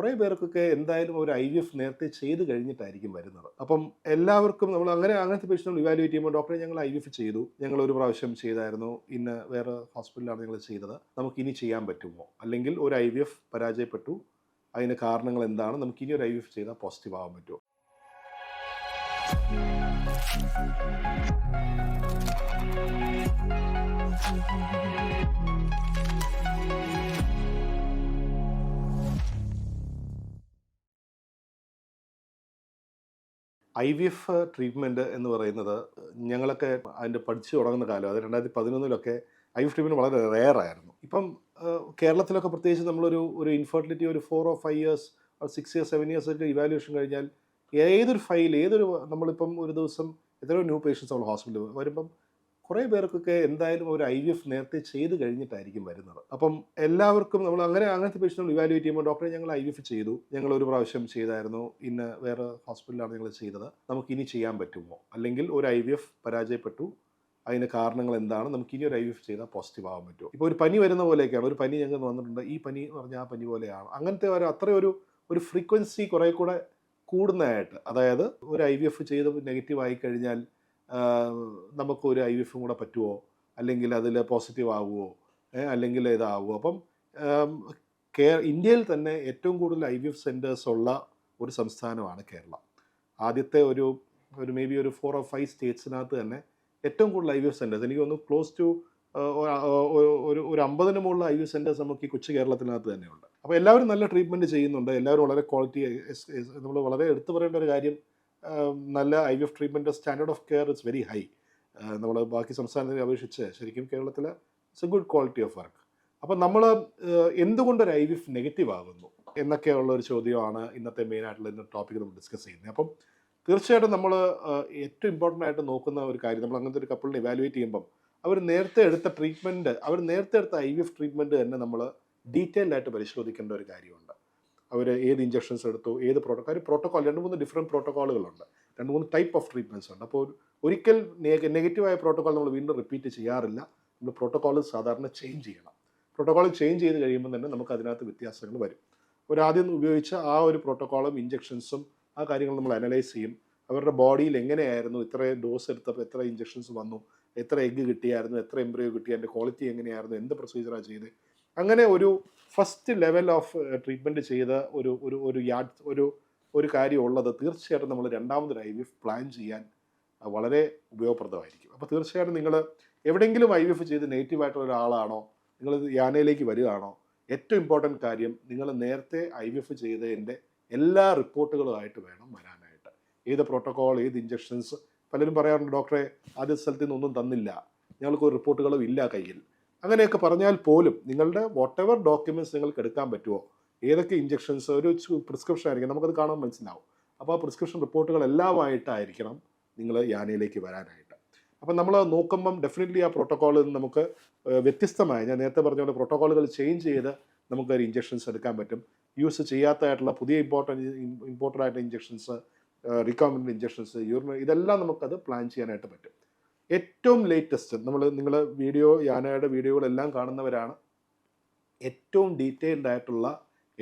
കുറേ പേർക്കൊക്കെ എന്തായാലും ഒരു ഐ വി എഫ് നേരത്തെ ചെയ്ത് കഴിഞ്ഞിട്ടായിരിക്കും വരുന്നത്. അപ്പം എല്ലാവർക്കും നമ്മൾ അങ്ങനെ അങ്ങനത്തെ പേഷ്യന്റ് നമ്മൾ ഇവാലുവേറ്റ് ചെയ്യുമ്പോൾ ഡോക്ടറെ ഞങ്ങൾ ഐ വി എഫ് ചെയ്തു. ഞങ്ങൾ ഒരു പ്രാവശ്യം ചെയ്തായിരുന്നു. ഇന്ന് വേറെ ഹോസ്പിറ്റലിലാണ് ഞങ്ങൾ ചെയ്തത്. നമുക്ക് ഇനി ചെയ്യാൻ പറ്റുമോ? അല്ലെങ്കിൽ ഒരു ഐ വി എഫ് പരാജയപ്പെട്ടു. അതിന് കാരണങ്ങൾ എന്താണ്? നമുക്ക് ഇനി ഒരു ഐ വി എഫ് ചെയ്താൽ പോസിറ്റീവ് ആവാൻ പറ്റുമോ? ഐ വി എഫ് ട്രീറ്റ്മെന്റ് എന്ന് പറയുന്നത് ഞങ്ങളൊക്കെ അതിന്റെ പഠിച്ചു തുടങ്ങുന്ന കാലം അത് രണ്ടായിരത്തി പതിനൊന്നിലൊക്കെ ഐ വിഫ് ട്രീറ്റ്മെന്റ് വളരെ റെയർ ആയിരുന്നു ഇപ്പം കേരളത്തിലൊക്കെ പ്രത്യേകിച്ച് നമ്മളൊരു ഒരു ഇൻഫെർട്ടിലിറ്റി ഒരു four or five years six years seven years ഒക്കെ ഇവാലുവേഷൻ കഴിഞ്ഞാൽ ഏതൊരു ഫയൽ ഏതൊരു നമ്മളിപ്പം ഒരു ദിവസം എത്രയോ ന്യൂ പേഷ്യൻസ് നമ്മൾ ഹോസ്പിറ്റലിൽ വരുമ്പം കുറേ പേർക്കൊക്കെ എന്തായാലും ഒരു ഐ വി എഫ് നേരത്തെ ചെയ്ത് കഴിഞ്ഞിട്ടായിരിക്കും വരുന്നത്. അപ്പം എല്ലാവർക്കും നമ്മൾ അങ്ങനെ അങ്ങനത്തെ പേഷ്യന്റ് നമ്മൾ ഇവാലുവേറ്റ് ചെയ്യുമ്പോൾ ഡോക്ടറെ ഞങ്ങൾ ഐ വി എഫ് ചെയ്തു. ഞങ്ങൾ ഒരു പ്രാവശ്യം ചെയ്തായിരുന്നു. ഇന്ന് വേറെ ഹോസ്പിറ്റലിലാണ് ഞങ്ങൾ ചെയ്തത്. നമുക്ക് ഇനി ചെയ്യാൻ പറ്റുമോ? അല്ലെങ്കിൽ ഒരു ഐ വി എഫ് പരാജയപ്പെട്ടു. അതിന് കാരണങ്ങൾ എന്താണ്? നമുക്ക് ഇനി ഒരു ഐ വി എഫ് ചെയ്താൽ പോസിറ്റീവ് ആവാൻ പറ്റുമോ? ഇപ്പോൾ ഒരു പനി വരുന്ന പോലെയൊക്കെയാണ്. ഒരു പനി ഞങ്ങൾ വന്നിട്ടുണ്ട്. ഈ പനി എന്ന് പറഞ്ഞാൽ ആ പനി പോലെയാണ്. അങ്ങനത്തെ ഒരു അത്ര ഒരു ഒരു ഫ്രീക്വൻസി കുറേ കൂടെ കൂടുന്നതായിട്ട്. അതായത് ഒരു ഐ വി എഫ് ചെയ്ത് നെഗറ്റീവ് ആയി കഴിഞ്ഞാൽ നമുക്ക് ഒരു ഐ എഫും കൂടെ പറ്റുമോ അല്ലെങ്കിൽ അതിൽ പോസിറ്റീവ് ആവുമോ അല്ലെങ്കിൽ ഇതാവുമോ അപ്പം കേ ഇന്ത്യയിൽ തന്നെ ഏറ്റവും കൂടുതൽ ഐ വി എഫ് സെന്റേഴ്സ് ഉള്ള ഒരു സംസ്ഥാനമാണ് കേരളം. ആദ്യത്തെ ഒരു ഒരു മേ ബി ഒരു ഫോർ ഓർ ഫൈവ് സ്റ്റേറ്റ്സിനകത്ത് തന്നെ ഏറ്റവും കൂടുതൽ ഐ വി എഫ് സെന്റേഴ്സ് എനിക്ക് തോന്നുന്നു ക്ലോസ് ടു ഒരു ഒരു അമ്പതിന് മുകളിൽ ഐ വി എഫ് സെന്റേഴ്സ് നമുക്ക് ഈ കൊച്ചു കേരളത്തിനകത്ത് തന്നെയുണ്ട്. അപ്പോൾ എല്ലാവരും നല്ല ട്രീറ്റ്മെന്റ് ചെയ്യുന്നുണ്ട്. എല്ലാവരും വളരെ ക്വാളിറ്റി നമ്മൾ വളരെ എടുത്തു പറയേണ്ട ഒരു കാര്യം നല്ല I V F treatment standard of care it's very high നമ്മൾ ബാക്കി സംസ്ഥാനങ്ങളെ അപേക്ഷിച്ച് ശരിക്കും കേരളത്തിൽ it's a good quality of work അപ്പം നമ്മൾ എന്തുകൊണ്ട് ഒരു ഐ വി എഫ് നെഗറ്റീവ് ആകുന്നു എന്നൊക്കെയുള്ള ഒരു ചോദ്യമാണ് ഇന്നത്തെ മെയിൻ ആയിട്ടുള്ള ഇന്ന ടോപ്പിക് നമ്മൾ ഡിസ്കസ് ചെയ്യുന്നത്. അപ്പം തീർച്ചയായിട്ടും നമ്മൾ ഏറ്റവും ഇമ്പോർട്ടന്റ് ആയിട്ട് നോക്കുന്ന ഒരു കാര്യം നമ്മൾ അങ്ങനത്തെ ഒരു കപ്പിളിനെ ഇവാലുവേറ്റ് ചെയ്യുമ്പം അവർ നേരത്തെ എടുത്ത ട്രീറ്റ്മെന്റ് അവർ നേരത്തെ എടുത്ത ഐ വി എഫ് ട്രീറ്റ്മെന്റ് തന്നെ നമ്മൾ ഡീറ്റെയിൽഡായിട്ട് പരിശോധിക്കേണ്ട ഒരു കാര്യമുണ്ട്. അവർ ഏത് ഇഞ്ചക്ഷൻസ് എടുത്തു ഏത് പ്രോട്ടോകോൾ പ്രോട്ടോകോൾ രണ്ട് മൂന്ന് ഡിഫറെന്റ് പ്രോട്ടോകോളുകളുണ്ട് രണ്ട് മൂന്ന് ടൈപ്പ് ഓഫ് ട്രീറ്റ്മെന്റ്സ് ഉണ്ട്. അപ്പോൾ ഒരിക്കൽ നെഗറ്റീവായ പ്രോട്ടോകോൾ നമ്മൾ വീണ്ടും റിപ്പീറ്റ് ചെയ്യാറില്ല. നമ്മൾ പ്രോട്ടോകോൾ സാധാരണ ചേഞ്ച് ചെയ്യണം. പ്രോട്ടോകോൾ ചേഞ്ച് ചെയ്ത് കഴിയുമ്പോൾ തന്നെ നമുക്ക് അതിനകത്ത് വ്യത്യാസങ്ങൾ വരും. ഒരു ആദ്യം ഉപയോഗിച്ച ആ ഒരു പ്രോട്ടോക്കോളും ഇഞ്ചക്ഷൻസും ആ കാര്യങ്ങൾ നമ്മൾ അനലൈസ് ചെയ്യും. അവരുടെ ബോഡിയിൽ എങ്ങനെയായിരുന്നു? ഇത്ര ഡോസ് എടുത്തപ്പോൾ എത്ര ഇഞ്ചക്ഷൻസ് വന്നു? എത്ര എഗ്ഗ് കിട്ടിയായിരുന്നു? എത്ര എംബ്രിയോ കിട്ടി? അതിന്റെ ക്വാളിറ്റി എങ്ങനെയായിരുന്നു? എന്ത് പ്രൊസീജിയറാണ് ചെയ്ത്? അങ്ങനെ ഒരു ഫസ്റ്റ് ലെവൽ ഓഫ് ട്രീറ്റ്മെന്റ് ചെയ്ത ഒരു ഒരു ഒരു യാഡ് ഒരു ഒരു കാര്യമുള്ളത് തീർച്ചയായിട്ടും നമ്മൾ രണ്ടാമതൊരു ഐ വി എഫ് പ്ലാൻ ചെയ്യാൻ വളരെ ഉപയോഗപ്രദമായിരിക്കും. അപ്പോൾ തീർച്ചയായിട്ടും നിങ്ങൾ എവിടെയെങ്കിലും ഐ വി എഫ് ചെയ്ത് നെഗറ്റീവായിട്ടുള്ള ഒരാളാണോ നിങ്ങൾ യാനയിലേക്ക് വരികയാണോ ഏറ്റവും ഇമ്പോർട്ടന്റ് കാര്യം നിങ്ങൾ നേരത്തെ ഐ വി എഫ് ചെയ്തതിന്റെ എല്ലാ റിപ്പോർട്ടുകളുമായിട്ട് വേണം വരാനായിട്ട്. ഏത് പ്രോട്ടോകോൾ ഏത് ഇഞ്ചക്ഷൻസ് പലരും പറയാറുണ്ട് ഡോക്ടറെ ആദ്യ സ്ഥലത്തു നിന്നൊന്നും തന്നില്ല. ഞങ്ങൾക്ക് റിപ്പോർട്ടുകളും ഇല്ല കയ്യിൽ. അങ്ങനെയൊക്കെ പറഞ്ഞാൽ പോലും നിങ്ങളുടെ വാട്ട് എവർ ഡോക്യുമെന്റ്സ് നിങ്ങൾക്ക് എടുക്കാൻ പറ്റുമോ ഏതൊക്കെ ഇഞ്ചക്ഷൻസ് ഒരു പ്രിസ്ക്രിപ്ഷൻ ആയിരിക്കും നമുക്കത് കാണാൻ മനസ്സിലാവും. അപ്പോൾ ആ പ്രിസ്ക്രിപ്ഷൻ റിപ്പോർട്ടുകൾ എല്ലാമായിട്ടായിരിക്കണം നിങ്ങൾ യാനയിലേക്ക് വരാനായിട്ട്. അപ്പം നമ്മൾ നോക്കുമ്പം ഡെഫിനറ്റ്ലി ആ പ്രോട്ടോക്കോളിൽ നിന്ന് നമുക്ക് വ്യത്യസ്തമായ ഞാൻ നേരത്തെ പറഞ്ഞ പോലെ പ്രോട്ടോക്കോളുകൾ ചേഞ്ച് ചെയ്ത് നമുക്ക് ഒരു ഇഞ്ചക്ഷൻസ് എടുക്കാൻ പറ്റും. യൂസ് ചെയ്യാത്തതായിട്ടുള്ള പുതിയ ഇമ്പോർട്ടന്റ് ഇമ്പോർട്ടന്റ് ആയിട്ടുള്ള ഇഞ്ചക്ഷൻസ് റിക്കോമൻഡ് ഇഞ്ചക്ഷൻസ് യൂറിൻ ഇതെല്ലാം നമുക്കത് പ്ലാൻ ചെയ്യാനായിട്ട് പറ്റും. ഏറ്റവും ലേറ്റസ്റ്റ് നമ്മൾ നിങ്ങൾ വീഡിയോ യാനയുടെ വീഡിയോകളെല്ലാം കാണുന്നവരാണ്. ഏറ്റവും ഡീറ്റെയിൽഡ് ആയിട്ടുള്ള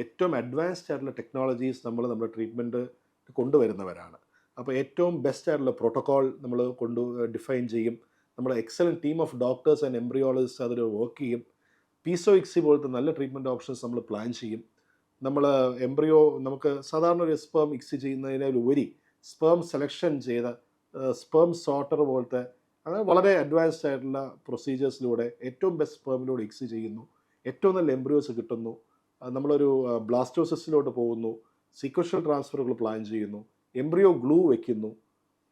ഏറ്റവും അഡ്വാൻസ്ഡ് ആയിട്ടുള്ള ടെക്നോളജീസ് നമ്മൾ നമ്മുടെ ട്രീറ്റ്മെന്റ് കൊണ്ടുവരുന്നവരാണ്. അപ്പോൾ ഏറ്റവും ബെസ്റ്റ് ആയിട്ടുള്ള പ്രോട്ടോക്കോൾ നമ്മൾ കൊണ്ടു ഡിഫൈൻ ചെയ്യും. നമ്മുടെ excellent team of doctors and embryologist അതിൽ വർക്ക് ചെയ്യും. പീസോ ഇക്സി പോലത്തെ നല്ല ട്രീറ്റ്മെന്റ് ഓപ്ഷൻസ് നമ്മൾ പ്ലാൻ ചെയ്യും. നമ്മൾ എംബ്രിയോ നമുക്ക് സാധാരണ ഒരു സ്പേം ഇക്സി ചെയ്യുന്നതിനുപരി സ്പേം സെലക്ഷൻ ചെയ്ത സ്പേം സോർട്ടർ പോലത്തെ അങ്ങനെ വളരെ അഡ്വാൻസ്ഡ് ആയിട്ടുള്ള പ്രൊസീജിയേഴ്സിലൂടെ ഏറ്റവും ബെസ്റ്റ് സ്പേമിലൂടെ എക്സ് ചെയ്യുന്നു. ഏറ്റവും നല്ല എംബ്രിയോസ് കിട്ടുന്നു. നമ്മളൊരു ബ്ലാസ്റ്റോസിസിലോട്ട് പോകുന്നു. സീക്വൻഷ്യൽ ട്രാൻസ്ഫറുകൾ പ്ലാൻ ചെയ്യുന്നു. എംബ്രിയോ ഗ്ലൂ വെക്കുന്നു.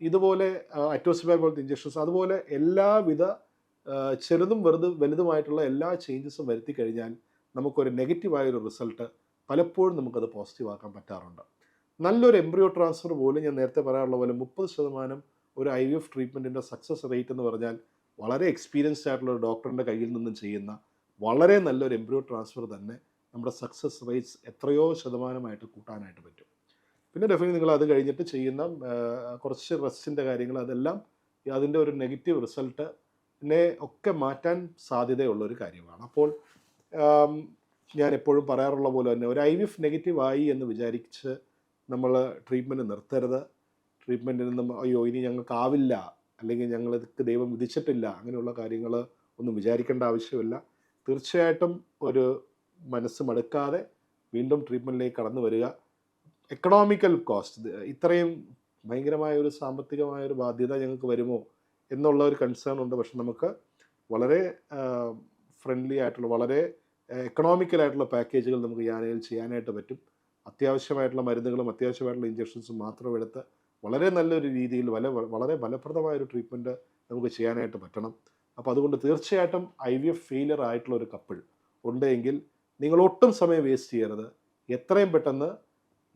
ഇതുപോലെ അറ്റോസിബാൻ പോലത്തെ ഇഞ്ചക്ഷൻസ് അതുപോലെ എല്ലാവിധ ചെറുതും വെറുതും വലുതുമായിട്ടുള്ള എല്ലാ ചേഞ്ചസും വരുത്തി കഴിഞ്ഞാൽ നമുക്കൊരു നെഗറ്റീവായൊരു റിസൾട്ട് പലപ്പോഴും നമുക്കത് പോസിറ്റീവ് ആക്കാൻ പറ്റാറുണ്ട്. നല്ലൊരു എംബ്രിയോ ട്രാൻസ്ഫർ പോലും ഞാൻ നേരത്തെ പറയാനുള്ള പോലെ മുപ്പത് ശതമാനം ഒരു ഐ വി എഫ് ട്രീറ്റ്മെന്റിന്റെ സക്സസ് റേറ്റ് എന്ന് പറഞ്ഞാൽ വളരെ എക്സ്പീരിയൻസ്ഡ് ആയിട്ടുള്ള ഒരു ഡോക്ടറിന്റെ കയ്യിൽ നിന്നും ചെയ്യുന്ന വളരെ നല്ലൊരു എംബ്രിയോ ട്രാൻസ്ഫർ തന്നെ നമ്മുടെ സക്സസ് റേറ്റ്സ് എത്രയോ ശതമാനമായിട്ട് കൂട്ടാനായിട്ട് പറ്റും. പിന്നെ ഡെഫിനറ്റ് നിങ്ങൾ അത് കഴിഞ്ഞിട്ട് ചെയ്യുന്ന കുറച്ച് റെസ്റ്റിന്റെ കാര്യങ്ങൾ അതെല്ലാം അതിന്റെ ഒരു നെഗറ്റീവ് റിസൾട്ട് നെ ഒക്കെ മാറ്റാൻ സാധ്യതയുള്ള ഒരു കാര്യമാണ്. അപ്പോൾ ഞാൻ എപ്പോഴും പറയാറുള്ള പോലെ തന്നെ ഒരു ഐ വി എഫ് നെഗറ്റീവ് ആയി എന്ന് വിചാരിച്ച് നമ്മൾ ട്രീറ്റ്മെന്റ് നിർത്തരുത്. ട്രീറ്റ്മെന്റിൽ നിന്നും അയ്യോ ഇനി ഞങ്ങൾക്കാവില്ല. അല്ലെങ്കിൽ ഞങ്ങൾക്ക് ദൈവം വിധിച്ചിട്ടില്ല. അങ്ങനെയുള്ള കാര്യങ്ങൾ ഒന്നും വിചാരിക്കേണ്ട ആവശ്യമില്ല. തീർച്ചയായിട്ടും ഒരു മനസ്സ് മടുക്കാതെ വീണ്ടും ട്രീറ്റ്മെന്റിലേക്ക് കടന്നു വരിക. എക്കണോമിക്കൽ കോസ്റ്റ് ഇത്രയും ഭയങ്കരമായ ഒരു സാമ്പത്തികമായ ഒരു ബാധ്യത ഞങ്ങൾക്ക് വരുമോ എന്നുള്ള ഒരു കൺസേൺ ഉണ്ട്. പക്ഷെ നമുക്ക് വളരെ ഫ്രണ്ട്ലി ആയിട്ടുള്ള വളരെ എക്കണോമിക്കൽ ആയിട്ടുള്ള പാക്കേജുകൾ നമുക്ക് യാനയിൽ ചെയ്യാനായിട്ട് പറ്റും. അത്യാവശ്യമായിട്ടുള്ള മരുന്നുകളും അത്യാവശ്യമായിട്ടുള്ള ഇഞ്ചക്ഷൻസും മാത്രം എടുത്ത് വളരെ നല്ലൊരു രീതിയിൽ വല വളരെ ഫലപ്രദമായ ഒരു ട്രീറ്റ്മെന്റ് നമുക്ക് ചെയ്യാനായിട്ട് പറ്റണം. അപ്പോൾ അതുകൊണ്ട് തീർച്ചയായിട്ടും ഐ വി എഫ് ഫെയിലിയർ ആയിട്ടുള്ള ഒരു കപ്പിൾ ഉണ്ടെങ്കിൽ നിങ്ങൾ ഒട്ടും സമയം വേസ്റ്റ് ചെയ്യരുത്. എത്രയും പെട്ടെന്ന്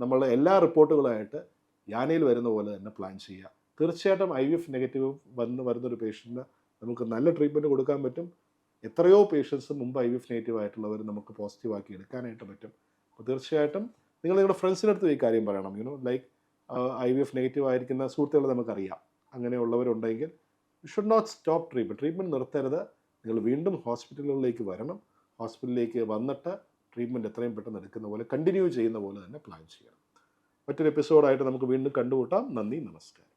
നമ്മൾ എല്ലാ റിപ്പോർട്ടുകളായിട്ട് യാനയിൽ വരുന്ന പോലെ തന്നെ പ്ലാൻ ചെയ്യുക. തീർച്ചയായിട്ടും ഐ വി എഫ് നെഗറ്റീവ് വന്ന് വരുന്നൊരു പേഷ്യന്റിന് നമുക്ക് നല്ല ട്രീറ്റ്മെന്റ് കൊടുക്കാൻ പറ്റും. എത്രയോ പേഷ്യൻസ് മുമ്പ് ഐ വി എഫ് നെഗറ്റീവ് ആയിട്ടുള്ളവർ നമുക്ക് പോസിറ്റീവ് ആക്കി എടുക്കാനായിട്ട് പറ്റും. അപ്പോൾ തീർച്ചയായിട്ടും നിങ്ങൾ നിങ്ങളുടെ ഫ്രണ്ട്സിന്റെ അടുത്ത് ഈ കാര്യം പറയണം. You know like I V F negative ആയിരിക്കുന്ന സുഹൃത്തുക്കളെ നമുക്കറിയാം. അങ്ങനെയുള്ളവരുണ്ടെങ്കിൽ you should not stop treatment treatment നിർത്തരുത്. നിങ്ങൾ വീണ്ടും ഹോസ്പിറ്റലുകളിലേക്ക് വരണം. ഹോസ്പിറ്റലിലേക്ക് വന്നിട്ട് ട്രീറ്റ്മെന്റ് എത്രയും പെട്ടെന്ന് എടുക്കുന്ന പോലെ കണ്ടിന്യൂ ചെയ്യുന്ന പോലെ തന്നെ പ്ലാൻ ചെയ്യണം. മറ്റൊരു എപ്പിസോഡായിട്ട് നമുക്ക് വീണ്ടും കണ്ടുമുട്ടാം. നന്ദി നമസ്കാരം.